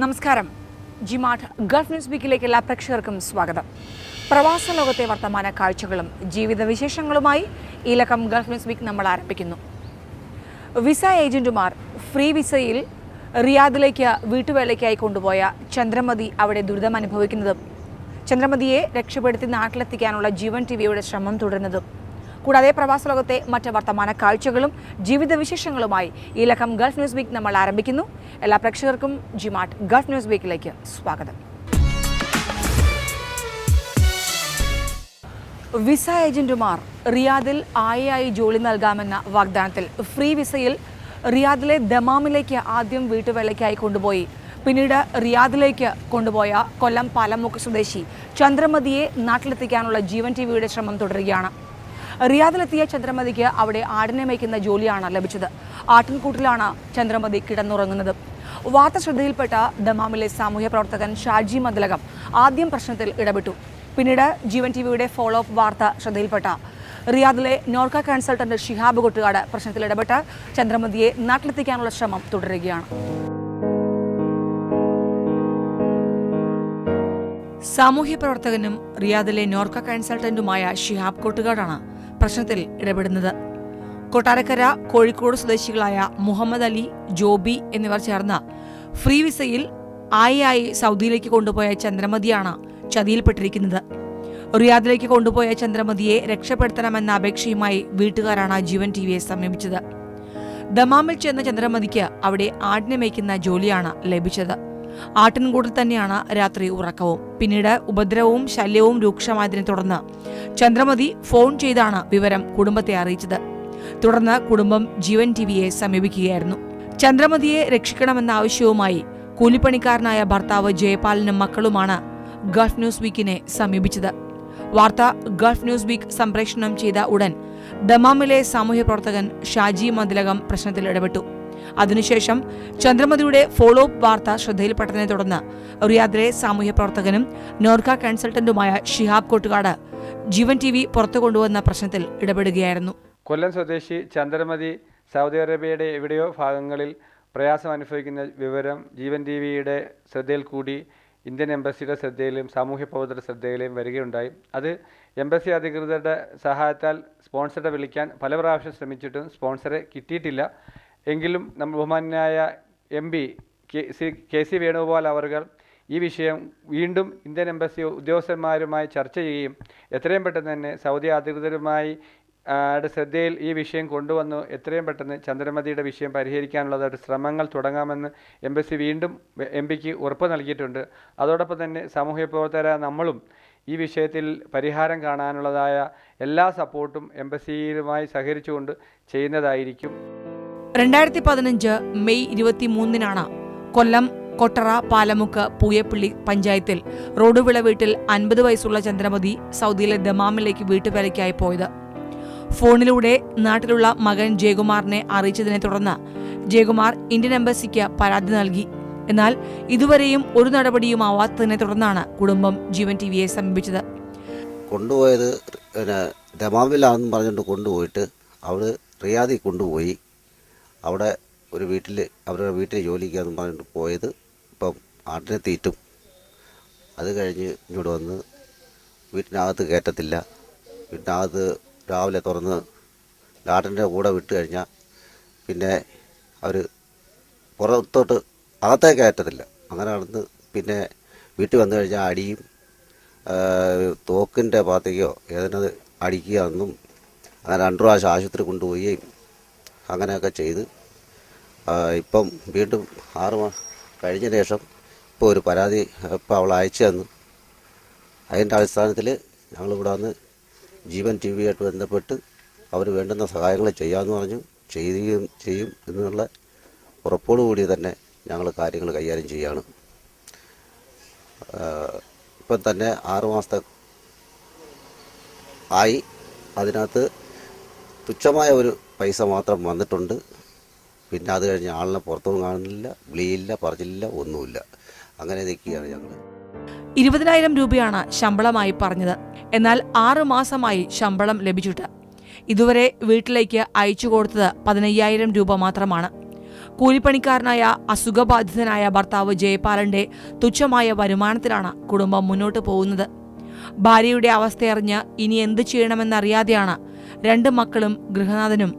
നമസ്കാരം. ജിമാട്ട് Gulf news വീക്കിലേക്ക് എല്ലാ പ്രേക്ഷകർക്കും സ്വാഗതം. പ്രവാസ ലോകത്തെ വർത്തമാന കാഴ്ചകളും ജീവിത വിശേഷങ്ങളുമായി ഈ ലക്കം ഗൾഫ് ന്യൂസ് വീക്ക് നമ്മൾ ആരംഭിക്കുന്നു. വിസ ഏജന്റുമാർ ഫ്രീ വിസയിൽ റിയാദിലേക്ക് വീട്ടുവേലയ്ക്കായി കൊണ്ടുപോയ ചന്ദ്രമതി അവിടെ ദുരിതം അനുഭവിക്കുന്നതും ചന്ദ്രമതിയെ രക്ഷപ്പെടുത്തി നാട്ടിലെത്തിക്കാനുള്ള ജീവൻ ടി വിയുടെ ശ്രമം തുടരുന്നതും കൂടാതെ പ്രവാസ ലോകത്തെ മറ്റ് വർത്തമാന കാഴ്ചകളും ജീവിത വിശേഷങ്ങളുമായി ഈ ലക്കം ഗൾഫ് ന്യൂസ് വീക്ക് നമ്മൾ ആരംഭിക്കുന്നു. എല്ലാ പ്രേക്ഷകർക്കും ജിമാട്ട് ഗൾഫ് ന്യൂസ് വീക്കിലേക്ക് സ്വാഗതം. വിസ ഏജന്റുമാർ റിയാദിൽ ആയി ജോലി നൽകാമെന്ന വാഗ്ദാനത്തിൽ ഫ്രീ വിസയിൽ റിയാദിലെ ദമാമിലേക്ക് ആദ്യം വീട്ടുവേളയ്ക്കായി കൊണ്ടുപോയി. പിന്നീട് റിയാദിലേക്ക് കൊണ്ടുപോയ കൊല്ലം പാലമുക്ക് സ്വദേശി ചന്ദ്രമതിയെ നാട്ടിലെത്തിക്കാനുള്ള ജീവൻ ടി വിയുടെ ശ്രമം തുടരുകയാണ്. റിയാദിലെത്തിയ ചന്ദ്രമതിക്ക് അവിടെ ആടിനെ മേയ്ക്കുന്ന ജോലിയാണ് ലഭിച്ചത്. ആട്ടിൻകൂട്ടിലാണ് ചന്ദ്രമതി കിടന്നുറങ്ങുന്നത്. വാർത്ത ശ്രദ്ധയിൽപ്പെട്ട ദമാമിലെ സാമൂഹ്യ പ്രവർത്തകൻ ഷാജി മദ്ലകം ആദ്യം പ്രശ്നത്തിൽ ഇടപെട്ടു. പിന്നീട് ജീവൻ ടി വിയുടെ ഫോളോ അപ്പ് വാർത്ത ശ്രദ്ധയിൽപ്പെട്ട റിയാദിലെ നോർക്ക കൺസൾട്ടന്റ് ഷിഹാബ് കൊട്ടുകാട് പ്രശ്നത്തിൽ ഇടപെട്ട് ചന്ദ്രമതിയെ നാട്ടിലെത്തിക്കാനുള്ള ശ്രമം തുടരുകയാണ്. സാമൂഹ്യ പ്രവർത്തകനും റിയാദിലെ നോർക്ക കൺസൾട്ടന്റുമായ ഷിഹാബ് കൊട്ടുകാടാണ് പ്രശ്നത്തിൽ ഇടപെടുന്നത്. കൊട്ടാരക്കര കോഴിക്കോട് സ്വദേശികളായ മുഹമ്മദ് അലി ജോബി എന്നിവർ ചേർന്ന് ഫ്രീ വിസയിൽ ആയി സൗദിയിലേക്ക് കൊണ്ടുപോയ ചന്ദ്രമതിയാണ് ചതിയിൽപ്പെട്ടിരിക്കുന്നത്. റിയാദിലേക്ക് കൊണ്ടുപോയ ചന്ദ്രമതിയെ രക്ഷപ്പെടുത്തണമെന്ന അപേക്ഷയുമായി വീട്ടുകാരാണ് ജീവൻ ടി വിയെ സമീപിച്ചത്. ദമാമിൽ ചെന്ന ചന്ദ്രമതിക്ക് അവിടെ ആടിനെ മേയ്ക്കുന്ന ജോലിയാണ് ലഭിച്ചത്. ആട്ടിൻകൂടിൽ തന്നെയാണ് രാത്രി ഉറക്കവും. പിന്നീട് ഉപദ്രവവും ശല്യവും രൂക്ഷമായതിനെ തുടർന്ന് ചന്ദ്രമതി ഫോൺ ചെയ്താണ് വിവരം കുടുംബത്തെ അറിയിച്ചത്. തുടർന്ന് കുടുംബം ജീവൻ ടിവിയെ സമീപിക്കുകയായിരുന്നു. ചന്ദ്രമതിയെ രക്ഷിക്കണമെന്ന ആവശ്യവുമായി കൂലിപ്പണിക്കാരനായ ഭർത്താവ് ജയപാലിനും മക്കളുമാണ് ഗൾഫ് ന്യൂസ് വീക്കിനെ സമീപിച്ചത്. വാർത്ത ഗൾഫ് ന്യൂസ് വീക്ക് സംപ്രേഷണം ചെയ്ത ഉടൻ ദമാമിലെ സാമൂഹ്യ പ്രവർത്തകൻ ഷാജി മതിലകം പ്രശ്നത്തിൽ ഇടപെട്ടു. അതിനുശേഷം ചന്ദ്രമതിയുടെ ഫോളോ അപ്പ് വാർത്ത ശ്രദ്ധയിൽപ്പെട്ടതിനെ തുടർന്ന് റിയാദിലെ സാമൂഹ്യ പ്രവർത്തകനും നോർക്ക കൺസൾട്ടന്റുമായ ഷിഹാബ് കോട്ടുകാട് ജീവൻ ടി വി പുറത്തു കൊണ്ടുവന്ന പ്രശ്നത്തിൽ ഇടപെടുകയായിരുന്നു. കൊല്ലം സ്വദേശി ചന്ദ്രമതി സൗദി അറേബ്യയുടെ എവിടെയോ ഭാഗങ്ങളിൽ പ്രയാസം അനുഭവിക്കുന്ന വിവരം ജീവൻ ടി വിയുടെ ശ്രദ്ധയിൽ കൂടി ഇന്ത്യൻ എംബസിയുടെ ശ്രദ്ധയിലും സാമൂഹ്യ പ്രവർത്തകരുടെ ശ്രദ്ധയിലും വരികയുണ്ടായി. അത് എംബസി അധികൃതരുടെ സഹായത്താൽ സ്പോൺസറെ വിളിക്കാൻ പല പ്രാവശ്യം ശ്രമിച്ചിട്ടും സ്പോൺസറെ കിട്ടിയിട്ടില്ല. എങ്കിലും നമ്മൾ ബഹുമാനായ M P K C Venugopal അവർകൾ ഈ വിഷയം വീണ്ടും ഇന്ത്യൻ എംബസി ഉദ്യോഗസ്ഥന്മാരുമായി ചർച്ച ചെയ്യുകയും എത്രയും പെട്ടെന്ന് തന്നെ സൗദി അധികൃതരുമായി ശ്രദ്ധയിൽ ഈ വിഷയം കൊണ്ടുവന്നു. എത്രയും പെട്ടെന്ന് ചന്ദ്രമതിയുടെ വിഷയം പരിഹരിക്കാനുള്ളതായിട്ട് ശ്രമങ്ങൾ തുടങ്ങാമെന്ന് എംബസി വീണ്ടും എം പിക്ക് ഉറപ്പ് നൽകിയിട്ടുണ്ട്. അതോടൊപ്പം തന്നെ സാമൂഹ്യ പ്രവർത്തകരായ നമ്മളും ഈ വിഷയത്തിൽ പരിഹാരം കാണാനുള്ളതായ എല്ലാ സപ്പോർട്ടും എംബസിയുമായി സഹകരിച്ചുകൊണ്ട് ചെയ്യുന്നതായിരിക്കും. രണ്ടായിരത്തി പതിനഞ്ച് മെയ് ഇരുപത്തിമൂന്നിനാണ് കൊല്ലം കൊട്ടറ പാലമുക്ക് പൂയപ്പള്ളി പഞ്ചായത്തിൽ റോഡുവിള വീട്ടിൽ അൻപത് വയസ്സുള്ള ചന്ദ്രമതി സൗദിയിലെ ദമാമിലേക്ക് വീട്ടുവേലയ്ക്കായി പോയത്. ഫോണിലൂടെ നാട്ടിലുള്ള മകൻ ജയകുമാറിനെ അറിയിച്ചതിനെ തുടർന്ന് ജയകുമാർ ഇന്ത്യൻ എംബസിക്ക് പരാതി നൽകി. എന്നാൽ ഇതുവരെയും ഒരു നടപടിയും ആവാത്തതിനെ തുടർന്നാണ് കുടുംബം ജീവൻ ടി വിയെ സമീപിച്ചത്. കൊണ്ടുപോയത് പിന്നെ ദമാമിലാണെന്ന് പറഞ്ഞുകൊണ്ട് കൊണ്ടുപോയിട്ട് അവിടെ റിയാദി കൊണ്ടുപോയി. അവിടെ ഒരു വീട്ടിൽ അവരുടെ വീട്ടിൽ ജോലിക്കാന്ന് പറഞ്ഞിട്ട് പോയത് ഇപ്പം ആട്ടിനെ തീറ്റും. അത് കഴിഞ്ഞ് ഇങ്ങോട്ട് വന്ന് വീട്ടിനകത്ത് കയറ്റത്തില്ല. വീട്ടിനകത്ത് രാവിലെ തുറന്ന് ആട്ടിന്റെ കൂടെ വിട്ട് കഴിഞ്ഞാൽ പിന്നെ അവർ പുറത്തോട്ട് അകത്തേക്ക് കയറ്റത്തില്ല. അങ്ങനെ നടന്ന് പിന്നെ വീട്ടിൽ വന്നു കഴിഞ്ഞാൽ അടിയും തോക്കിന്റെ ഭാഗത്തേക്കോ ഏതിനത് അടിക്കുക എന്നും അങ്ങനെ രണ്ടു പ്രാവശ്യം ആശുപത്രി കൊണ്ടുപോവുകയും അങ്ങനെയൊക്കെ ചെയ്ത് ഇപ്പം വീണ്ടും ആറ് കഴിഞ്ഞ ശേഷം ഇപ്പോൾ ഒരു പരാതി ഇപ്പോൾ അവൾ അയച്ചു തന്നു. അതിന്റെ അടിസ്ഥാനത്തിൽ ഞങ്ങളിവിടെ വന്ന് ജീവൻ ടി വിയായിട്ട് ബന്ധപ്പെട്ട് അവർ വേണ്ടുന്ന സഹായങ്ങൾ ചെയ്യാമെന്ന് പറഞ്ഞു ചെയ്യുകയും ചെയ്യും എന്നുള്ള ഉറപ്പോടുകൂടി തന്നെ ഞങ്ങൾ കാര്യങ്ങൾ കൈകാര്യം ചെയ്യുകയാണ് ഇപ്പം തന്നെ ആറ് മാസത്തെ ആയി. അതിനകത്ത് തുച്ഛമായ ഒരു പൈസ മാത്രം വന്നിട്ടുണ്ട്. പിന്നെ അത് കഴിഞ്ഞ് ആളിനെ പുറത്തൊന്നും കാണുന്നില്ല വിളിയില്ല പറഞ്ഞില്ല ഒന്നുമില്ല. അങ്ങനെ നിൽക്കുകയാണ് ഞങ്ങൾ ഇരുപതിനായിരം രൂപയാണ് ശമ്പളമായി പറഞ്ഞത്. എന്നാൽ ആറു മാസമായി ശമ്പളം ലഭിച്ചിട്ട്. ഇതുവരെ വീട്ടിലേക്ക് അയച്ചു കൊടുത്തത് പതിനയ്യായിരം രൂപ മാത്രമാണ്. കൂലിപ്പണിക്കാരനായ അസുഖബാധിതനായ ഭർത്താവ് ജയപാലന്റെ തുച്ഛമായ വരുമാനത്തിലാണ് കുടുംബം മുന്നോട്ട് പോകുന്നത്. ഭാര്യയുടെ അവസ്ഥയറിഞ്ഞ് ഇനി എന്ത് ചെയ്യണമെന്നറിയാതെയാണ് രണ്ട് മക്കളും ഗൃഹനാഥനും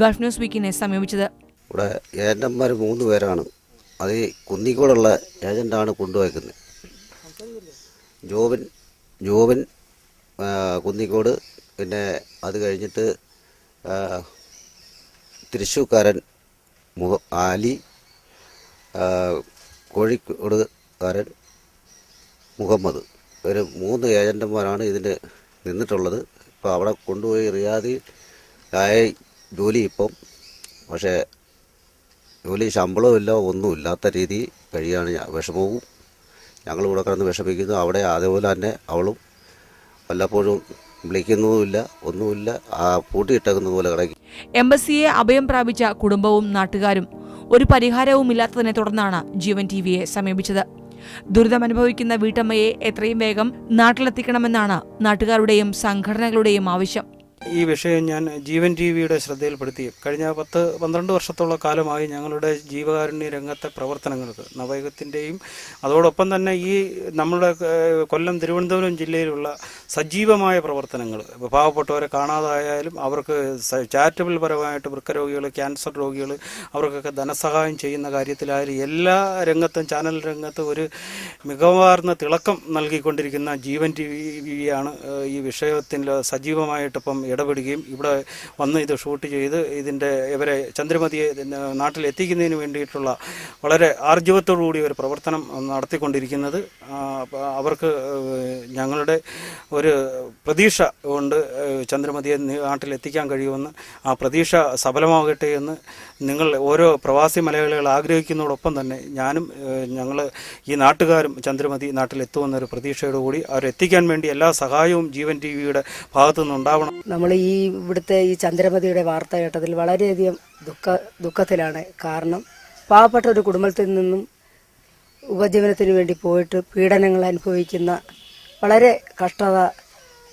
ഗൾഫ് ന്യൂസ് വീക്കിനെ സമീപിച്ചത്. ഇവിടെ ഏജന്റന്മാർ മൂന്ന് പേരാണ്. അത് കുന്നിക്കോടുള്ള ഏജന്റാണ് കൊണ്ടുവയ്ക്കുന്നത് ജോബിൻ ജോബിൻ കുന്നിക്കോട്. പിന്നെ അത് കഴിഞ്ഞിട്ട് തൃശ്ശൂക്കാരൻ മുഹ ആലി കോഴിക്കോടുകാരൻ മുഹമ്മദ്. ഒരു മൂന്ന് ഏജന്റുമാരാണ് ഇതിന് നിന്നിട്ടുള്ളത്. ഇപ്പോൾ അവിടെ കൊണ്ടുപോയി റിയാദി ആയി ജോലി ഇപ്പം പക്ഷേ ജോലി ശമ്പളമില്ല ഒന്നും ഒന്നുമില്ലാത്ത രീതി കഴിയാണ് വിഷമവും ഞങ്ങൾ ഇവിടെ കിടന്ന് വിഷമിക്കുന്നു. അവിടെ അതേപോലെ തന്നെ അവളും വല്ലപ്പോഴും വിളിക്കുന്നതുമില്ല ഒന്നുമില്ല. ആ പൂട്ടിയിട്ടേക്കുന്നത് പോലെ കിടക്കും. എംബസിയെ അഭയം പ്രാപിച്ച കുടുംബവും നാട്ടുകാരും ഒരു പരിഹാരവും ഇല്ലാത്തതിനെ തുടർന്നാണ് ജീവൻ ടി വിയെ സമീപിച്ചത്. ദുരിതമനുഭവിക്കുന്ന വീട്ടമ്മയെ എത്രയും വേഗം നാട്ടിലെത്തിക്കണമെന്നാണ് നാട്ടുകാരുടെയും സംഘടനകളുടെയും ആവശ്യം. ഈ വിഷയം ഞാൻ ജീവൻ ടി വിയുടെ ശ്രദ്ധയിൽപ്പെടുത്തി. കഴിഞ്ഞ പത്ത് പന്ത്രണ്ട് വർഷത്തോളം കാലമായി ഞങ്ങളുടെ ജീവകാരുണ്യ രംഗത്തെ പ്രവർത്തനങ്ങൾക്ക് നവയുഗത്തിന്റെയും അതോടൊപ്പം തന്നെ ഈ നമ്മുടെ കൊല്ലം തിരുവനന്തപുരം ജില്ലയിലുള്ള സജീവമായ പ്രവർത്തനങ്ങൾ പാവപ്പെട്ടവരെ കാണാതായാലും അവർക്ക് ചാരിറ്റബിൾ പരമായിട്ട് വൃക്കരോഗികൾ ക്യാൻസർ രോഗികൾ അവർക്കൊക്കെ ധനസഹായം ചെയ്യുന്ന കാര്യത്തിലായാലും എല്ലാ രംഗത്തും ചാനൽ രംഗത്തും ഒരു മികവാർന്ന തിളക്കം നൽകിക്കൊണ്ടിരിക്കുന്ന ജീവൻ ടി വിയാണ് ഈ വിഷയത്തിൽ സജീവമായിട്ട് ഇപ്പം ഇടപെടുകയും ഇവിടെ വന്ന് ഇത് ഷൂട്ട് ചെയ്ത് ഇതിന്റെ ഇവരെ ചന്ദ്രമതിയെ നാട്ടിൽ എത്തിക്കുന്നതിന് വേണ്ടിയിട്ടുള്ള വളരെ ആർജവത്തോടുകൂടി ഒരു പ്രവർത്തനം നടത്തിക്കൊണ്ടിരിക്കുന്നത്. അവർക്ക് ഞങ്ങളുടെ ഒരു പ്രതീക്ഷ കൊണ്ട് ചന്ദ്രമതിയെ നാട്ടിൽ എത്തിക്കാൻ കഴിയുമെന്ന് ആ പ്രതീക്ഷ സഫലമാകട്ടെ എന്ന് നിങ്ങൾ ഓരോ പ്രവാസി മലയാളികൾ ആഗ്രഹിക്കുന്നതോടൊപ്പം തന്നെ ഞാനും ഞങ്ങൾ ഈ നാട്ടുകാരും ചന്ദ്രമതി നാട്ടിലെത്തുമെന്നൊരു പ്രതീക്ഷയോടുകൂടി അവരെത്തിക്കാൻ വേണ്ടി എല്ലാ സഹായവും ജീവൻ ടി വിയുടെ ഭാഗത്തു നിന്നുണ്ടാവണം ഈ ഇവിടുത്തെ ഈ ചന്ദ്രമതിയുടെ വാർത്ത കേട്ടതിൽ വളരെയധികം ദുഃഖ ദുഃഖത്തിലാണ് കാരണം പാവപ്പെട്ട ഒരു കുടുംബത്തിൽ നിന്നും ഉപജീവനത്തിന് വേണ്ടി പോയിട്ട് പീഡനങ്ങൾ അനുഭവിക്കുന്ന വളരെ കഷ്ടത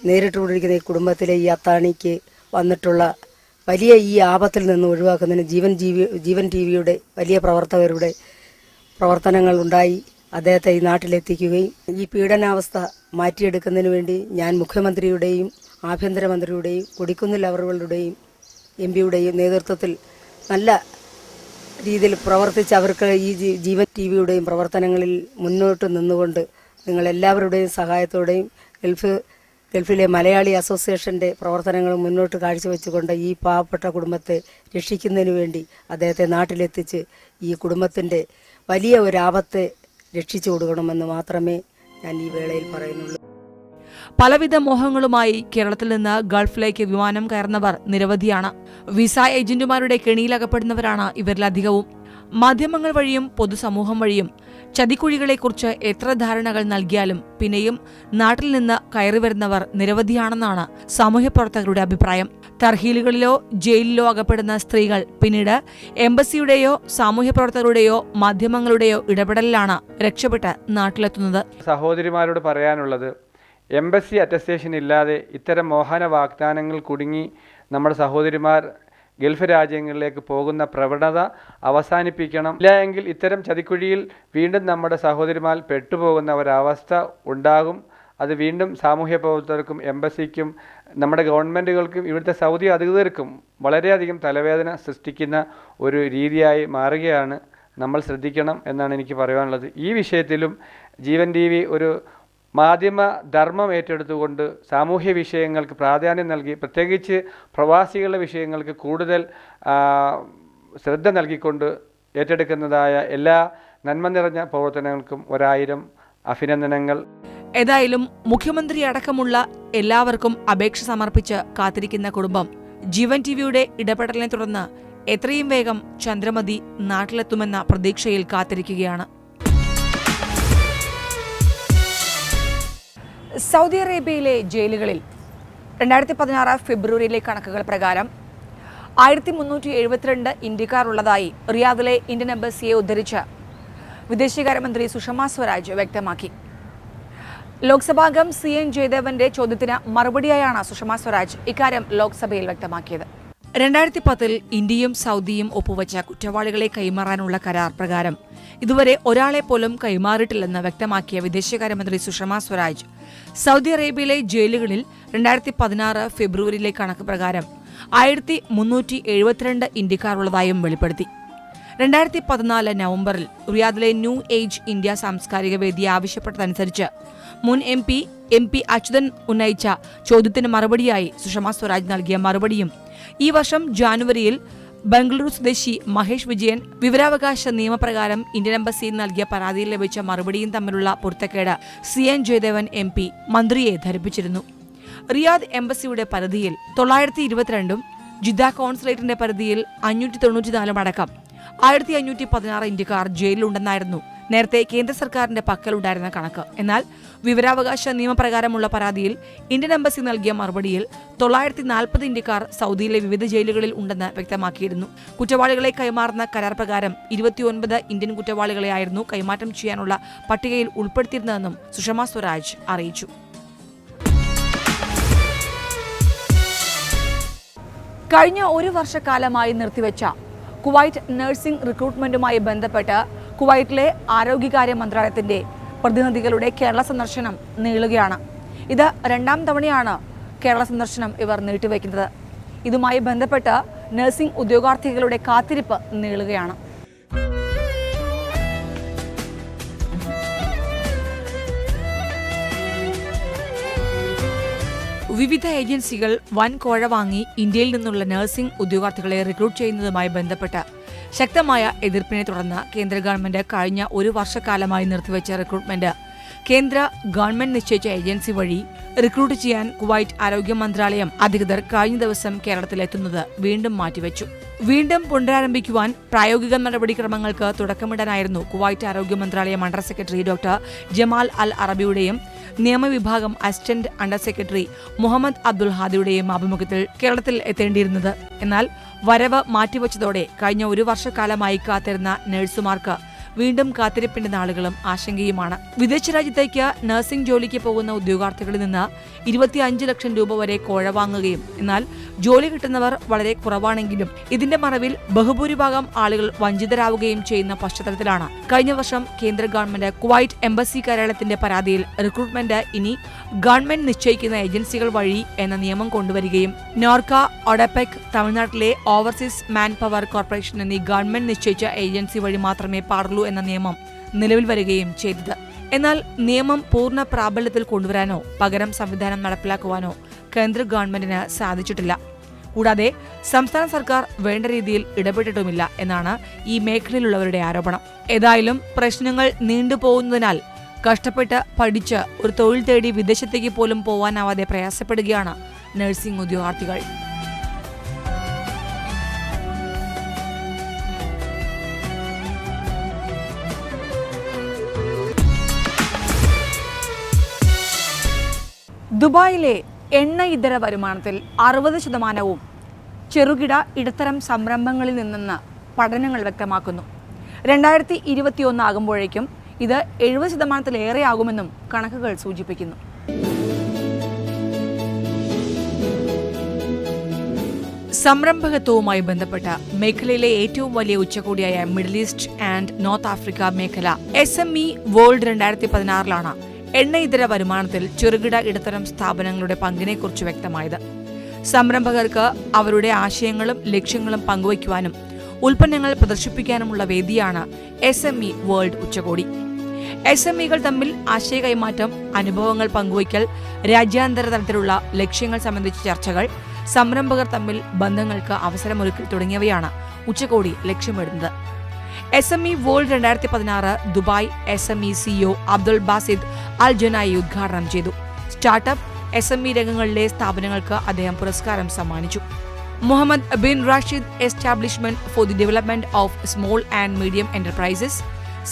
നേരിട്ടുകൊണ്ടിരിക്കുന്ന ഈ കുടുംബത്തിലെ ഈ അത്താണിക്ക് വന്നിട്ടുള്ള വലിയ ഈ ആപത്തിൽ നിന്ന് ഒഴിവാക്കുന്നതിന് ജീവൻ ജീവി ജീവൻ ടി വിയുടെ വലിയ പ്രവർത്തകരുടെ പ്രവർത്തനങ്ങൾ ഉണ്ടായി. അദ്ദേഹത്തെ ഈ നാട്ടിലെത്തിക്കുകയും ഈ പീഡനാവസ്ഥ മാറ്റിയെടുക്കുന്നതിന് വേണ്ടി ഞാൻ മുഖ്യമന്ത്രിയുടെയും ആഭ്യന്തരമന്ത്രിയുടെയും കൊടിക്കുന്നിൽ അവറുകളുടെയും എം പിയുടെയും നേതൃത്വത്തിൽ നല്ല രീതിയിൽ പ്രവർത്തിച്ച് അവർക്ക് ഈ ജീവൻ ടി വിയുടെയും പ്രവർത്തനങ്ങളിൽ മുന്നോട്ട് നിന്നുകൊണ്ട് നിങ്ങളെല്ലാവരുടെയും സഹായത്തോടെയും ഗൾഫ് ഗൾഫിലെ മലയാളി അസോസിയേഷന്റെ പ്രവർത്തനങ്ങൾ മുന്നോട്ട് കാഴ്ചവെച്ചുകൊണ്ട് ഈ പാവപ്പെട്ട കുടുംബത്തെ രക്ഷിക്കുന്നതിന് വേണ്ടി അദ്ദേഹത്തെ നാട്ടിലെത്തിച്ച് ഈ കുടുംബത്തിന്റെ വലിയ ഒരു ആപത്തെ രക്ഷിച്ചു കൊടുക്കണമെന്ന് മാത്രമേ ഞാൻ ഈ വേളയിൽ പറയുന്നുള്ളൂ. പലവിധ മോഹങ്ങളുമായി കേരളത്തിൽ നിന്ന് ഗൾഫിലേക്ക് വിമാനം കയറുന്നവർ നിരവധിയാണ്. വിസ ഏജന്റുമാരുടെ കെണിയിലകപ്പെടുന്നവരാണ് ഇവരിലധികവും മാധ്യമങ്ങൾ വഴിയും പൊതുസമൂഹം വഴിയും ചതിക്കുഴികളെക്കുറിച്ച് എത്ര ധാരണകൾ നൽകിയാലും പിന്നെയും നാട്ടിൽ നിന്ന് കയറി വരുന്നവർ നിരവധിയാണെന്നാണ് സാമൂഹ്യപ്രവർത്തകരുടെ അഭിപ്രായം. തർഹീലുകളിലോ ജയിലിലോ അകപ്പെടുന്ന സ്ത്രീകൾ പിന്നീട് എംബസിയുടെയോ സാമൂഹ്യപ്രവർത്തകരുടെയോ മാധ്യമങ്ങളുടെയോ ഇടപെടലിലാണ് രക്ഷപ്പെട്ട് നാട്ടിലെത്തുന്നത്. സഹോദരിമാരോട് പറയാനുള്ളത് എംബസി അറ്റസ്റ്റേഷൻ ഇല്ലാതെ ഇത്തരം മോഹന വാഗ്ദാനങ്ങൾ കുടുങ്ങി നമ്മുടെ സഹോദരിമാർ ഗൾഫ് രാജ്യങ്ങളിലേക്ക് പോകുന്ന പ്രവണത അവസാനിപ്പിക്കണം. ഇല്ല എങ്കിൽ ഇത്തരം ചതിക്കുഴിയിൽ വീണ്ടും നമ്മുടെ സഹോദരിമാർ പെട്ടുപോകുന്ന ഒരവസ്ഥ ഉണ്ടാകും. അത് വീണ്ടും സാമൂഹ്യ പ്രവർത്തകർക്കും എംബസിക്കും നമ്മുടെ ഗവൺമെന്റുകൾക്കും ഇവിടുത്തെ സൗദി അധികൃതർക്കും വളരെയധികം തലവേദന സൃഷ്ടിക്കുന്ന ഒരു രീതിയായി മാറുകയാണ്. നമ്മൾ ശ്രദ്ധിക്കണം എന്നാണ് എനിക്ക് പറയാനുള്ളത്. ഈ വിഷയത്തിലും ജീവൻ ടി ഒരു മാധ്യമ ധർമ്മം ഏറ്റെടുത്തുകൊണ്ട് സാമൂഹ്യ വിഷയങ്ങൾക്ക് പ്രാധാന്യം നൽകി പ്രത്യേകിച്ച് പ്രവാസികളുടെ വിഷയങ്ങൾക്ക് കൂടുതൽ ശ്രദ്ധ നൽകിക്കൊണ്ട് ഏറ്റെടുക്കുന്നതായ എല്ലാ നന്മ നിറഞ്ഞ പ്രവർത്തനങ്ങൾക്കും ഒരായിരം അഭിനന്ദനങ്ങൾ. ഏതായാലും മുഖ്യമന്ത്രി അടക്കമുള്ള എല്ലാവർക്കും അപേക്ഷ സമർപ്പിച്ച് കാത്തിരിക്കുന്ന കുടുംബം ജീവൻ ടിവിയുടെ ഇടപെടലിനെ തുടർന്ന് എത്രയും വേഗം ചന്ദ്രമതി നാട്ടിലെത്തുമെന്ന പ്രതീക്ഷയിൽ കാത്തിരിക്കുകയാണ്. സൗദി അറേബ്യയിലെ ജയിലുകളിൽ രണ്ടായിരത്തി പതിനാറ് ഫെബ്രുവരിയിലെ കണക്കുകൾ പ്രകാരം ആയിരത്തി മുന്നൂറ്റി എഴുപത്തിരണ്ട് ഇന്ത്യക്കാർ ഉള്ളതായി റിയാദിലെ ഇന്ത്യൻ എംബസിയെ ഉദ്ധരിച്ച് വിദേശകാര്യമന്ത്രി സുഷമ സ്വരാജ് വ്യക്തമാക്കി. ലോക്സഭാംഗം സി എൻ ജയദേവന്റെ ചോദ്യത്തിന് മറുപടിയായാണ് സുഷമ സ്വരാജ് ഇക്കാര്യം ലോക്സഭയിൽ വ്യക്തമാക്കിയത്. രണ്ടായിരത്തി പത്തിൽ ഇന്ത്യയും സൗദിയും ഒപ്പുവച്ച കുറ്റവാളികളെ കൈമാറാനുള്ള കരാർ പ്രകാരം ഇതുവരെ ഒരാളെ പോലും കൈമാറിയിട്ടില്ലെന്ന് വ്യക്തമാക്കിയ വിദേശകാര്യമന്ത്രി സുഷമ സ്വരാജ്. സൗദി അറേബ്യയിലെ ജയിലുകളിൽ രണ്ടായിരത്തി പതിനാറ് ഫെബ്രുവരിയിലെ കണക്ക് പ്രകാരം ആയിരത്തി മുന്നൂറ്റി എഴുപത്തിരണ്ട് ഇന്ത്യക്കാർ ഉള്ളതായും വെളിപ്പെടുത്തി. രണ്ടായിരത്തി പതിനാല് നവംബറിൽ റിയാദിലെ ന്യൂ ഏജ് ഇന്ത്യ സാംസ്കാരിക വേദി ആവശ്യപ്പെട്ടതനുസരിച്ച് മുൻ M P M P Achuthan ഉന്നയിച്ച ചോദ്യത്തിന് മറുപടിയായി സുഷമ സ്വരാജ് നൽകിയ മറുപടിയും ഈ വർഷം ജാനുവരിയിൽ ബംഗളൂരു സ്വദേശി മഹേഷ് വിജയൻ വിവരാവകാശ നിയമപ്രകാരം ഇന്ത്യൻ എംബസിയിൽ നൽകിയ പരാതിയിൽ ലഭിച്ച മറുപടിയും തമ്മിലുള്ള പൊരുത്തക്കേട് C N Jayadevan M P മന്ത്രിയെ ധരിപ്പിച്ചിരുന്നു. റിയാദ് എംബസിയുടെ പരിധിയിൽ തൊള്ളായിരത്തി ഇരുപത്തിരണ്ടും ജിദ്ദ കോൺസുലേറ്റിന്റെ പരിധിയിൽ അഞ്ഞൂറ്റി തൊണ്ണൂറ്റിനാലും അടക്കം ആയിരത്തി അഞ്ഞൂറ്റി പതിനാറ് ഇന്ത്യക്കാർ ജയിലിലുണ്ടെന്നായിരുന്നു നേരത്തെ കേന്ദ്ര സർക്കാരിന്റെ പക്കലുണ്ടായിരുന്ന കണക്ക്. എന്നാൽ വിവരാവകാശ നിയമപ്രകാരമുള്ള പരാതിയിൽ ഇന്ത്യൻ എംബസി നൽകിയ മറുപടിയിൽ തൊള്ളായിരത്തി നാൽപ്പത് ഇന്ത്യക്കാർ സൗദിയിലെ വിവിധ ജയിലുകളിൽ ഉണ്ടെന്ന് വ്യക്തമാക്കിയിരുന്നു. കുറ്റവാളികളെ കൈമാറുന്ന കരാർ പ്രകാരം ഇരുപത്തിയൊൻപത് ഇന്ത്യൻ കുറ്റവാളികളെയായിരുന്നു കൈമാറ്റം ചെയ്യാനുള്ള പട്ടികയിൽ ഉൾപ്പെടുത്തിയിരുന്നതെന്നും സുഷമ സ്വരാജ് അറിയിച്ചു. കഴിഞ്ഞ ഒരു വർഷക്കാലമായി നിർത്തിവെച്ച കുവൈറ്റ് നഴ്സിംഗ് റിക്രൂട്ട്മെന്റുമായി ബന്ധപ്പെട്ട് കുവൈറ്റിലെ ആരോഗ്യകാര്യ മന്ത്രാലയത്തിന്റെ പ്രതിനിധികളുടെ കേരള സന്ദർശനം നീളുകയാണ്. ഇത് രണ്ടാം തവണയാണ് കേരള സന്ദർശനം ഇവർ നീട്ടിവെക്കുന്നത് ഇതുമായി ബന്ധപ്പെട്ട് നഴ്സിംഗ് ഉദ്യോഗാർത്ഥികളുടെ കാത്തിരിപ്പ് നീളുകയാണ്. വിവിധ ഏജൻസികൾ വൻ കോഴ വാങ്ങി ഇന്ത്യയിൽ നിന്നുള്ള നഴ്സിംഗ് ഉദ്യോഗാർത്ഥികളെ റിക്രൂട്ട് ചെയ്യുന്നതുമായി ബന്ധപ്പെട്ട് ശക്തമായ എതിർപ്പിനെ തുടർന്ന് കേന്ദ്ര ഗവൺമെന്റ് കഴിഞ്ഞ ഒരു വർഷക്കാലമായി നിർത്തിവെച്ച റിക്രൂട്ട്മെന്റ് കേന്ദ്ര ഗവൺമെന്റ് നിശ്ചയിച്ച ഏജൻസി വഴി റിക്രൂട്ട് ചെയ്യാൻ കുവൈറ്റ് ആരോഗ്യ മന്ത്രാലയം അധികൃതർ കഴിഞ്ഞ ദിവസം കേരളത്തിലെത്തുന്നത് വീണ്ടും മാറ്റിവെച്ചു. വീണ്ടും പുനരാരംഭിക്കുവാൻ പ്രായോഗിക നടപടിക്രമങ്ങൾക്ക് തുടക്കമിടാനായിരുന്നു കുവൈറ്റ് ആരോഗ്യ മന്ത്രാലയം under secretary doctor Jamal al അറബിയുടെയും നിയമവിഭാഗം assistant under secretary Muhammad Abdul ഹാദിയുടെയും ആഭിമുഖ്യത്തിൽ കേരളത്തിൽ എത്തേണ്ടിയിരുന്നത്. എന്നാൽ വരവ് മാറ്റിവച്ചതോടെ കഴിഞ്ഞ ഒരു വർഷക്കാലമായി കാത്തിരുന്ന നഴ്സുമാർക്ക് വീണ്ടും കാത്തിരിപ്പിന്റെ നാളുകളും ആശങ്കയുമാണ്. വിദേശ രാജ്യത്തേക്ക് നഴ്സിംഗ് ജോലിക്ക് പോകുന്ന ഉദ്യോഗാർത്ഥികളിൽ നിന്ന് ഇരുപത്തിയഞ്ച് ലക്ഷം രൂപ വരെ കോഴ വാങ്ങുകയും എന്നാൽ ജോലി കിട്ടുന്നവർ വളരെ കുറവാണെങ്കിലും ഇതിന്റെ മറവിൽ ബഹുഭൂരിഭാഗം ആളുകൾ വഞ്ചിതരാവുകയും ചെയ്യുന്ന പശ്ചാത്തലത്തിലാണ്. കഴിഞ്ഞ വർഷം കേന്ദ്ര ഗവൺമെന്റ് കുവൈറ്റ് എംബസി കാര്യാലയത്തിന്റെ പരാതിയിൽ റിക്രൂട്ട്മെന്റ് ഇനി ഗവൺമെന്റ് നിശ്ചയിക്കുന്ന ഏജൻസികൾ വഴി എന്ന നിയമം കൊണ്ടുവരികയും നോർക്ക ഒഡപെക് തമിഴ്നാട്ടിലെ ഓവർസീസ് മാൻ പവർ കോർപ്പറേഷൻ എന്നീ ഗവൺമെന്റ് നിശ്ചയിച്ച ഏജൻസി വഴി മാത്രമേ പാടുള്ളൂ എന്ന നിയമം നിലവിൽ വരികയും ചെയ്തത്. എന്നാൽ നിയമം പൂർണ പ്രാബല്യത്തിൽ കൊണ്ടുവരാനോ പകരം സംവിധാനം നടപ്പിലാക്കുവാനോ കേന്ദ്ര ഗവൺമെന്റിന് സാധിച്ചിട്ടില്ല. കൂടാതെ സംസ്ഥാന സർക്കാർ വേണ്ട രീതിയിൽ ഇടപെട്ടിട്ടുമില്ല എന്നാണ് ഈ മേഖലയിലുള്ളവരുടെ ആരോപണം. ഏതായാലും പ്രശ്നങ്ങൾ നീണ്ടുപോകുന്നതിനാൽ കഷ്ടപ്പെട്ട് പഠിച്ച് ഒരു തൊഴിൽ തേടി വിദേശത്തേക്ക് പോലും പോവാനാവാതെ പ്രയാസപ്പെടുകയാണ് നഴ്സിംഗ് ഉദ്യോഗാർത്ഥികൾ. ദുബായിലെ എണ്ണ ഇതര വരുമാനത്തിൽ അറുപത് ശതമാനവും ചെറുകിട ഇടത്തരം സംരംഭങ്ങളിൽ നിന്നെന്ന് പഠനങ്ങൾ വ്യക്തമാക്കുന്നു. രണ്ടായിരത്തി ഇരുപത്തിയൊന്ന് ആകുമ്പോഴേക്കും ഇത് എഴുപത് ശതമാനത്തിലേറെ ആകുമെന്നും കണക്കുകൾ സൂചിപ്പിക്കുന്നു. സംരംഭകത്വവുമായി ബന്ധപ്പെട്ട മേഖലയിലെ ഏറ്റവും വലിയ ഉച്ചകോടിയായ middle east and north Africa മേഖല എസ് എം ഇ വേൾഡ് രണ്ടായിരത്തി പതിനാറിലാണ് എണ്ണ ഇതര വരുമാനത്തിൽ ചെറുകിട ഇടത്തരം സ്ഥാപനങ്ങളുടെ പങ്കിനെക്കുറിച്ച് വ്യക്തമായത്. സംരംഭകർക്ക് അവരുടെ ആശയങ്ങളും ലക്ഷ്യങ്ങളും പങ്കുവയ്ക്കുവാനും ഉൽപ്പന്നങ്ങൾ പ്രദർശിപ്പിക്കാനുമുള്ള വേദിയാണ് എസ് എം ഇ വേൾഡ് ഉച്ചകോടി. എസ് എം ഇകൾ തമ്മിൽ ആശയ കൈമാറ്റം അനുഭവങ്ങൾ പങ്കുവയ്ക്കൽ രാജ്യാന്തര തലത്തിലുള്ള ലക്ഷ്യങ്ങൾ സംബന്ധിച്ച ചർച്ചകൾ സംരംഭകർ തമ്മിൽ ബന്ധങ്ങൾക്ക് അവസരമൊരുക്കൽ തുടങ്ങിയവയാണ് ഉച്ചകോടി ലക്ഷ്യമിടുന്നത്. എസ് എം ഇ വേൾഡ് രണ്ടായിരത്തി പതിനാറ് Dubai S M E CEO Abdul Basid al Janahi ഉദ്ഘാടനം ചെയ്തു. സ്റ്റാർട്ടപ്പ് എസ് എം ഇ രംഗങ്ങളിലെ സ്ഥാപനങ്ങൾക്ക് അദ്ദേഹം പുരസ്കാരം സമ്മാനിച്ചു. Mohammed bin Rashid establishment for the development of small and medium enterprises.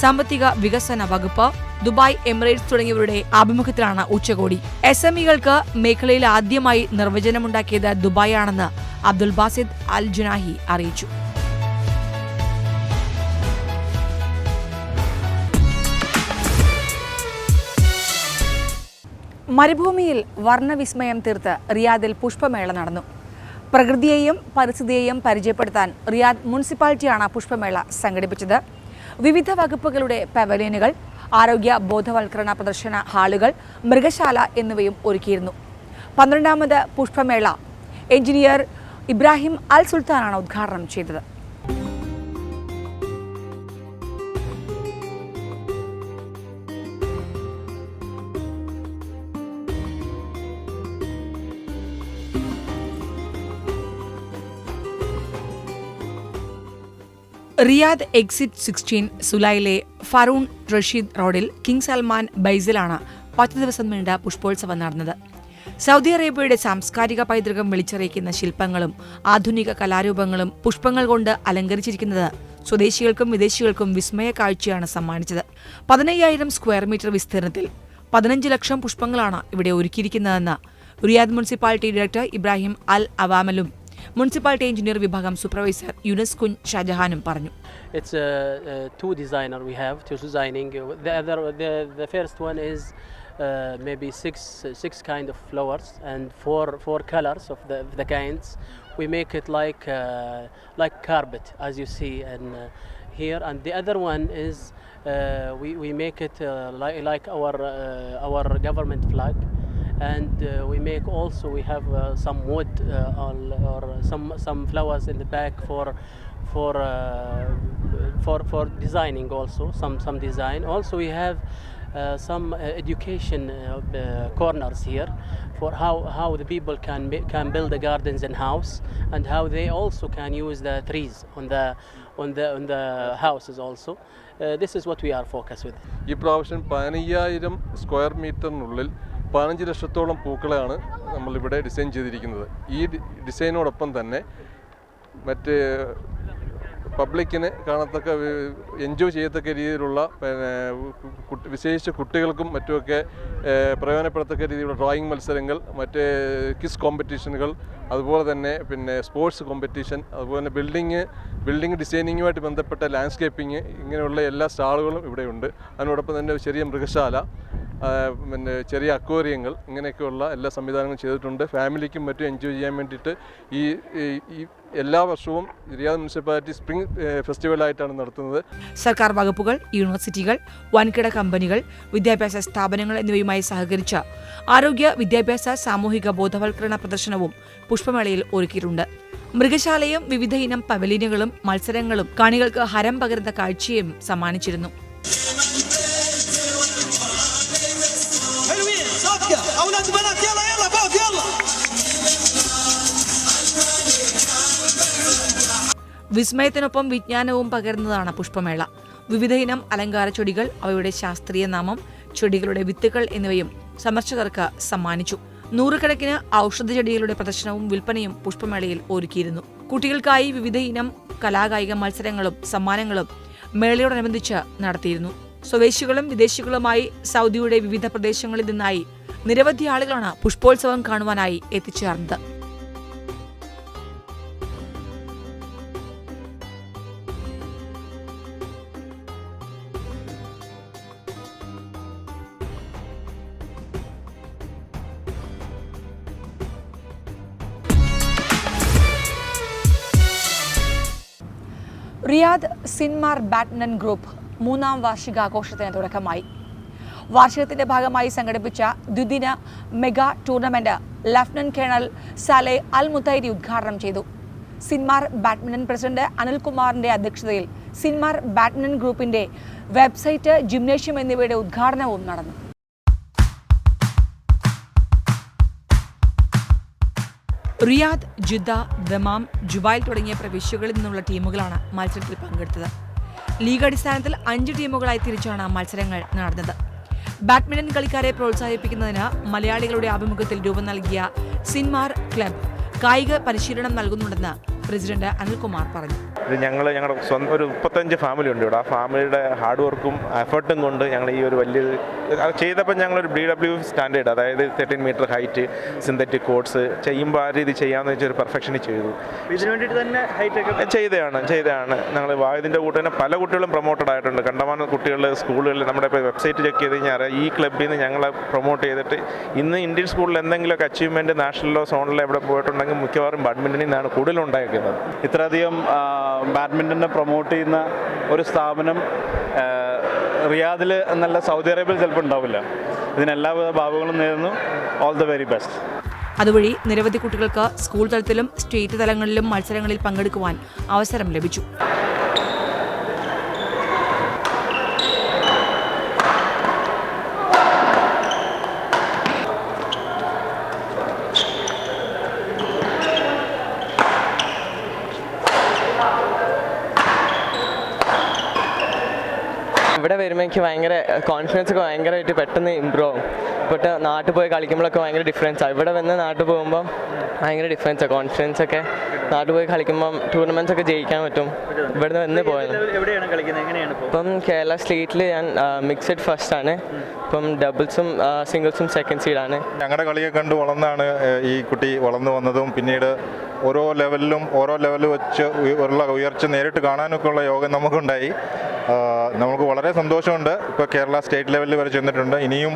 സാമ്പത്തിക വികസന വകുപ്പ് ദുബായ് എമിറേറ്റ്സ് തുടങ്ങിയവരുടെ ആഭിമുഖ്യത്തിലാണ് ഉച്ചകോടി. എസ് എം ഇകൾക്ക് മേഖലയിൽ ആദ്യമായി നിർവചനമുണ്ടാക്കിയത് ദുബായ് ആണെന്ന് അബ്ദുൽ ബാസിദ് അൽ ജുനാഹി അറിയിച്ചു. മരുഭൂമിയിൽ വർണവിസ്മയം തീർത്ത് റിയാദിൽ പുഷ്പമേള നടന്നു. പ്രകൃതിയെയും പരിസ്ഥിതിയെയും പരിചയപ്പെടുത്താൻ റിയാദ് മുനിസിപ്പാലിറ്റിയാണ് പുഷ്പമേള സംഘടിപ്പിച്ചത്. വിവിധ വകുപ്പുകളുടെ പവലിയനുകൾ ആരോഗ്യ ബോധവൽക്കരണ പ്രദർശന ഹാളുകൾ മൃഗശാല എന്നിവയും ഒരുക്കിയിരുന്നു. പന്ത്രണ്ടാമത് പുഷ്പമേള. എഞ്ചിനീയർ ഇബ്രാഹിം അൽ സുൽത്താനാണ് ഉദ്ഘാടനം ചെയ്തത്. റിയാദ് എക്സിറ്റ് സിക്സ്റ്റീൻ സുലൈലെ ഫറൂൺ റഷീദ് റോഡിൽ കിങ് സൽമാൻ ബൈസിലാണ് പത്ത് ദിവസം നീണ്ട പുഷ്പോത്സവം നടന്നത്. സൗദി അറേബ്യയുടെ സാംസ്കാരിക പൈതൃകം വിളിച്ചറിയിക്കുന്ന ശില്പങ്ങളും ആധുനിക കലാരൂപങ്ങളും പുഷ്പങ്ങൾ കൊണ്ട് അലങ്കരിച്ചിരിക്കുന്നത് സ്വദേശികൾക്കും വിദേശികൾക്കും വിസ്മയ കാഴ്ചയാണ് സമ്മാനിച്ചത്. പതിനയ്യായിരം സ്ക്വയർ മീറ്റർ വിസ്തീർണത്തിൽ പതിനഞ്ച് ലക്ഷം പുഷ്പങ്ങളാണ് ഇവിടെ ഒരുക്കിയിരിക്കുന്നതെന്ന് Riyadh municipality director Ibrahim al അവാമലും municipality engineer വിഭാഗം സൂപ്പർവൈസർ യുനസ് കുൻ ഷാജഹാനും പറഞ്ഞു It's uh, uh, two designer we have, two designing. The other, the, the first one is uh, maybe six six kind of flowers and four four colors of the of the kinds. We make it like uh, like carpet as you see and uh, here, and the other one is uh, we we make it uh, like like our uh, our government flag and uh, we make also we have uh, some wood uh, or, or some some flowers in the back for for uh, for for designing also some some design also we have uh, some uh, education uh, uh, corners here for how how the people can ma- can build the gardens and house and how they also can use the trees on the on the on the houses also uh, this is what we are focused with ഈ പ്രാവശ്യം പതിനയ്യായിരം square മീറ്ററിനുള്ളിൽ പതിനഞ്ച് ലക്ഷത്തോളം പൂക്കളാണ് നമ്മളിവിടെ design ചെയ്തിരിക്കുന്നത്. ഈ ഡിസൈനോടൊപ്പം തന്നെ മറ്റ് പബ്ലിക്കിന് കാണത്തക്ക എൻജോയ് ചെയ്യത്തക്ക രീതിയിലുള്ള പിന്നെ വിശേഷിച്ച് കുട്ടികൾക്കും മറ്റുമൊക്കെ പ്രയോജനപ്പെടത്തക്ക രീതിയിലുള്ള ഡ്രോയിങ് മത്സരങ്ങൾ മറ്റ് കിസ് കോമ്പറ്റീഷനുകൾ അതുപോലെ തന്നെ പിന്നെ സ്പോർട്സ് കോമ്പറ്റീഷൻ അതുപോലെ തന്നെ ബിൽഡിങ് ബിൽഡിംഗ് ഡിസൈനിങ്ങുമായിട്ട് ബന്ധപ്പെട്ട ലാൻഡ്സ്കേപ്പിംഗ് ഇങ്ങനെയുള്ള എല്ലാ സ്റ്റാളുകളും ഇവിടെയുണ്ട്. അതിനോടൊപ്പം തന്നെ ചെറിയ മൃഗശാല പിന്നെ ചെറിയ അക്വേറിയങ്ങൾ ഇങ്ങനെയൊക്കെയുള്ള എല്ലാ സംവിധാനങ്ങളും ചെയ്തിട്ടുണ്ട്. ഫാമിലിക്കും മറ്റും എൻജോയ് ചെയ്യാൻ വേണ്ടിയിട്ട് ഈ ഈ- എല്ലാ വർഷവും റിയാദ് മുനിസിപ്പാലിറ്റി സ്പ്രിംഗ് ഫെസ്റ്റിവലായിട്ടാണ് നടത്തുന്നത്. സർക്കാർ വകുപ്പുകൾ യൂണിവേഴ്സിറ്റികൾ വൻകിട കമ്പനികൾ വിദ്യാഭ്യാസ സ്ഥാപനങ്ങൾ എന്നിവയുമായി സഹകരിച്ച ആരോഗ്യ വിദ്യാഭ്യാസ സാമൂഹിക ബോധവൽക്കരണ പ്രദർശനവും പുഷ്പമേളയിൽ ഒരുക്കിയിട്ടുണ്ട്. മൃഗശാലയും വിവിധ ഇനം പവലിനുകളും മത്സരങ്ങളും കാണികൾക്ക് ഹരം പകരുന്ന കാഴ്ചയും സമ്മാനിച്ചിരുന്നു. صفقة أولاد وبنات يلا يلا فوق يلا വിസ്മയത്തിനൊപ്പം വിജ്ഞാനവും പകരുന്നതാണ് പുഷ്പമേള വിവിധ ഇനം അലങ്കാര ചെടികൾ അവയുടെ ശാസ്ത്രീയ നാമം ചെടികളുടെ വിത്തുകൾ എന്നിവയും സന്ദർശകർക്ക് സമ്മാനിച്ചു നൂറുകണക്കിന് ഔഷധ ചെടികളുടെ പ്രദർശനവും വിൽപ്പനയും പുഷ്പമേളയിൽ ഒരുക്കിയിരുന്നു കുട്ടികൾക്കായി വിവിധ ഇനം കലാകായിക മത്സരങ്ങളും സമ്മാനങ്ങളും മേളയോടനുബന്ധിച്ച് നടത്തിയിരുന്നു സ്വദേശികളും വിദേശികളുമായി സൗദിയുടെ വിവിധ പ്രദേശങ്ങളിൽ നിന്നായി നിരവധി ആളുകളാണ് പുഷ്പോത്സവം കാണുവാനായി എത്തിച്ചേർന്നത്. റിയാദ് സിൻമാർ ബാഡ്മിന്റൺ ഗ്രൂപ്പ് മൂന്നാം വാർഷികാഘോഷത്തിന് തുടക്കമായി. വാർഷികത്തിന്റെ ഭാഗമായി സംഘടിപ്പിച്ച ദ്വിദിന mega tournament lieutenant colonel Saleh al Mutairi ഉദ്ഘാടനം ചെയ്തു. സിൻമാർ ബാഡ്മിന്റൺ പ്രസിഡന്റ് അനിൽകുമാറിന്റെ അധ്യക്ഷതയിൽ സിൻമാർ ബാഡ്മിന്റൺ ഗ്രൂപ്പിന്റെ വെബ്സൈറ്റ് ജിംനേഷ്യം എന്നിവയുടെ ഉദ്ഘാടനവും നടന്നു. റിയാദ് ജിദ്ദ ദമാം ജുബായിൽ തുടങ്ങിയ പ്രവിശ്യകളിൽ നിന്നുള്ള ടീമുകളാണ് മത്സരത്തിൽ പങ്കെടുത്തത്. ലീഗ് അടിസ്ഥാനത്തിൽ അഞ്ച് ടീമുകളായി തിരിച്ചാണ് മത്സരങ്ങൾ നടന്നത്. ബാഡ്മിന്റൺ കളിക്കാരെ പ്രോത്സാഹിപ്പിക്കുന്നതിന് മലയാളികളുടെ ആഭിമുഖ്യത്തിൽ രൂപം നൽകിയ സിൻമാർ ക്ലബ് കായിക പരിശീലനം നൽകുന്നുണ്ടെന്ന് പ്രസിഡന്റ് അനിൽകുമാർ പറഞ്ഞു. ഇത് ഞങ്ങൾ ഞങ്ങളുടെ സ്വന്തം ഒരു മുപ്പത്തഞ്ച് ഫാമിലി ഉണ്ട് ഇവിടെ. ആ ഫാമിലിയുടെ ഹാർഡ് വർക്കും എഫർട്ടും കൊണ്ട് ഞങ്ങൾ ഈ ഒരു വലിയ അത് ചെയ്തപ്പോൾ ഞങ്ങളൊരു ബി ഡബ്ല്യു സ്റ്റാൻഡേർഡ് അതായത് thirteen metre height synthetic courts ചെയ്യുമ്പോൾ ആ രീതി ചെയ്യാമെന്ന് വെച്ചൊരു പെർഫെക്ഷനിൽ ചെയ്തു. ഇതിനു വേണ്ടിയിട്ട് തന്നെ ചെയ്തതാണ് ചെയ്തതാണ്. ഞങ്ങൾ ഇതിന്റെ കൂടെ തന്നെ പല കുട്ടികളും പ്രൊമോട്ടഡ് ആയിട്ടുണ്ട്. കണ്ടമാനം കുട്ടികൾ സ്കൂളുകളിൽ നമ്മുടെ ഇപ്പോൾ വെബ്സൈറ്റ് ചെക്ക് ചെയ്ത് കഴിഞ്ഞാൽ ഈ ക്ലബ്ബിൽ നിന്ന് ഞങ്ങളെ പ്രൊമോട്ട് ചെയ്തിട്ട് ഇന്ന് ഇന്ത്യൻ സ്കൂളിൽ എന്തെങ്കിലുമൊക്കെ അച്ചീവ്മെന്റ് നാഷണലോ സോണിലോ എവിടെ പോയിട്ടുണ്ടെങ്കിൽ മിക്കവാറും ബാഡ്മിന്റണിൽ നിന്നാണ് കൂടുതൽ ഉണ്ടായിരിക്കുന്നത് ഇത്രയധികം ബാഡ്മിന്റനെ പ്രൊമോട്ട് ചെയ്യുന്ന ഒരു സ്ഥാപനം റിയാദിൽ എന്നല്ല സൗദി അറേബ്യയിൽ ചിലപ്പോൾ ഉണ്ടാവില്ല. ഇതിനെല്ലാവിധ ഭാവങ്ങളും നേരുന്നു. ഓൾ ദ വെരി ബെസ്റ്റ് അതുവഴി നിരവധി കുട്ടികൾക്ക് സ്കൂൾ തലത്തിലും സ്റ്റേറ്റ് തലങ്ങളിലും മത്സരങ്ങളിൽ പങ്കെടുക്കുവാൻ അവസരം ലഭിച്ചു. ഇവിടെ വരുമ്പോൾ എനിക്ക് ഭയങ്കര കോൺഫിഡൻസ് ഒക്കെ ഭയങ്കരമായിട്ട് പെട്ടെന്ന് ഇമ്പ്രൂവ് ആവും. പെട്ടെന്ന് നാട്ടിൽ പോയി കളിക്കുമ്പോഴൊക്കെ ഭയങ്കര ആണ് ഇവിടെ വന്ന് നാട്ടിൽ പോകുമ്പോൾ ഭയങ്കര ആണ് കോൺഫിഡൻസ് ഒക്കെ നാട്ടിൽ പോയി കളിക്കുമ്പോൾ ടൂർണമെന്റ്സ് ഒക്കെ ജയിക്കാൻ പറ്റും. ഇവിടുന്ന് വന്ന് പോയത് എവിടെയാണ് കളിക്കുന്നത്? എങ്ങനെയാണ് ഇപ്പോൾ ഇപ്പം കേരള സ്റ്റേറ്റിൽ ഞാൻ മിക്സഡ് ഫസ്റ്റ് ആണ്. ഇപ്പം ഡബിൾസും സിംഗിൾസും സെക്കൻഡ് സീഡാണ് ഞങ്ങളുടെ കളിയെ കണ്ട് വളർന്നാണ് ഈ കുട്ടി വളർന്നു വന്നതും പിന്നീട് ഓരോ ലെവലിലും ഓരോ ലെവലും വെച്ച് ഉള്ള ഉയർച്ച നേരിട്ട് കാണാനൊക്കെ ഉള്ള യോഗം നമുക്കുണ്ടായി. നമുക്ക് വളരെ സന്തോഷമുണ്ട്. ഇപ്പോൾ കേരള സ്റ്റേറ്റ് ലെവലിൽ വരെ ചെന്നിട്ടുണ്ട്. ഇനിയും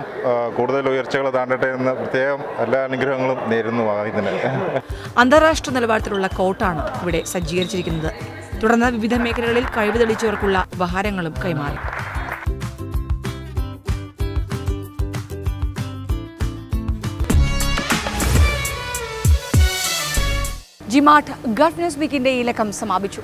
കൂടുതൽ ഉയർച്ചകൾ താണ്ടട്ടെ എന്ന് പ്രത്യേകം എല്ലാ അനുഗ്രഹങ്ങളും നേരുന്നു ഇതിന് അന്താരാഷ്ട്ര നിലവാരത്തിലുള്ള കോട്ടാണ് ഇവിടെ സജ്ജീകരിച്ചിരിക്കുന്നത്. തുടർന്ന് വിവിധ മേഖലകളിൽ കഴിവ് തെളിയിച്ചവർക്കുള്ള ഉപഹാരങ്ങളും കൈമാറി. ജിമാട്ട് ഗൾഫ് ന്യൂസ് വീക്കിന്റെ ഈ ലക്കം സമാപിച്ചു.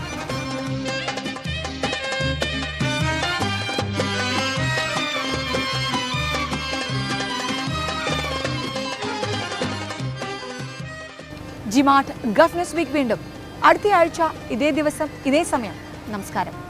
ജിമാട്ട് ഗൾഫ് വീക്ക് വീണ്ടും. അടുത്തയാഴ്ച ഇതേ ദിവസം ഇതേ സമയം. നമസ്കാരം.